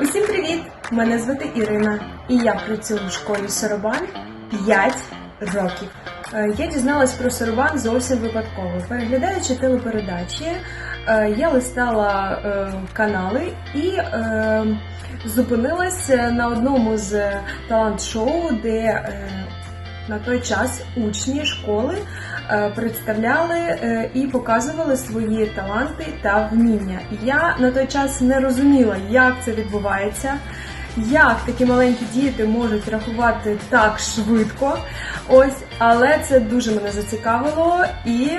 Усім привіт! Мене звати Ірина, і я працюю в школі Соробан 5 років. Е, Я дізналась про Соробан зовсім випадково. Переглядаючи телепередачі, е, я листала е, канали і зупинилась на одному з талант-шоу, де на той час учні школи е, представляли е, і показували свої таланти та вміння. Я на той час не розуміла, як це відбувається. Як такі маленькі діти можуть рахувати так швидко, ось, але це дуже мене зацікавило і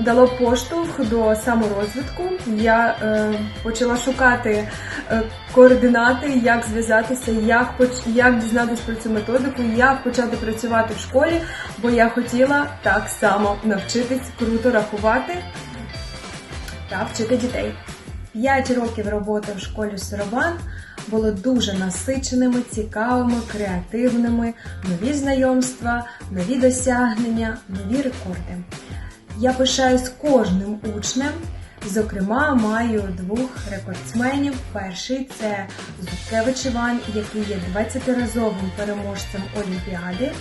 дало поштовх до саморозвитку. Я е, почала шукати е, координати, як зв'язатися, як як дізнатися про цю методику, як почати працювати в школі, бо я хотіла так само навчитись круто рахувати та вчити дітей. П'ять років роботи в школі Сорабан були дуже насиченими, цікавими, креативними, нові знайомства, нові досягнення, нові рекорди. Я пишаюсь кожним учнем. Зокрема, маю двох рекордсменів. Перший це Зубкевич Іван, який є 20-разовим переможцем Олімпіади,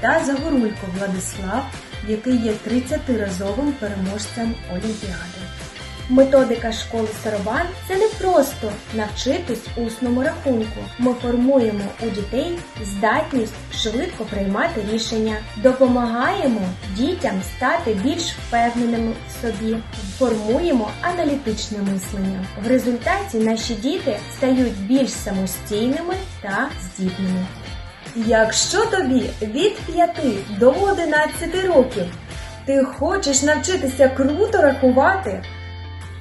та Загорулько Владислав, який є 30-разовим переможцем Олімпіади. Методика школи Саробан це не просто навчитись усному рахунку. Ми формуємо у дітей здатність швидко приймати рішення, допомагаємо дітям стати більш впевненими в собі, формуємо аналітичне мислення. В результаті наші діти стають більш самостійними та здібними. Якщо тобі від 5 до 11 років ти хочеш навчитися круто рахувати,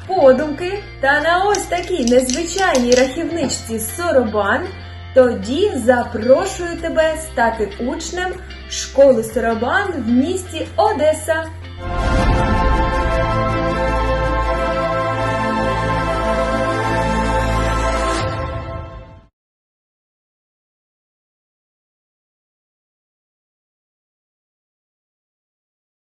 подумки та на ось такій незвичайній рахівничці Соробан, тоді запрошую тебе стати учнем школи Соробан в місті Одеса.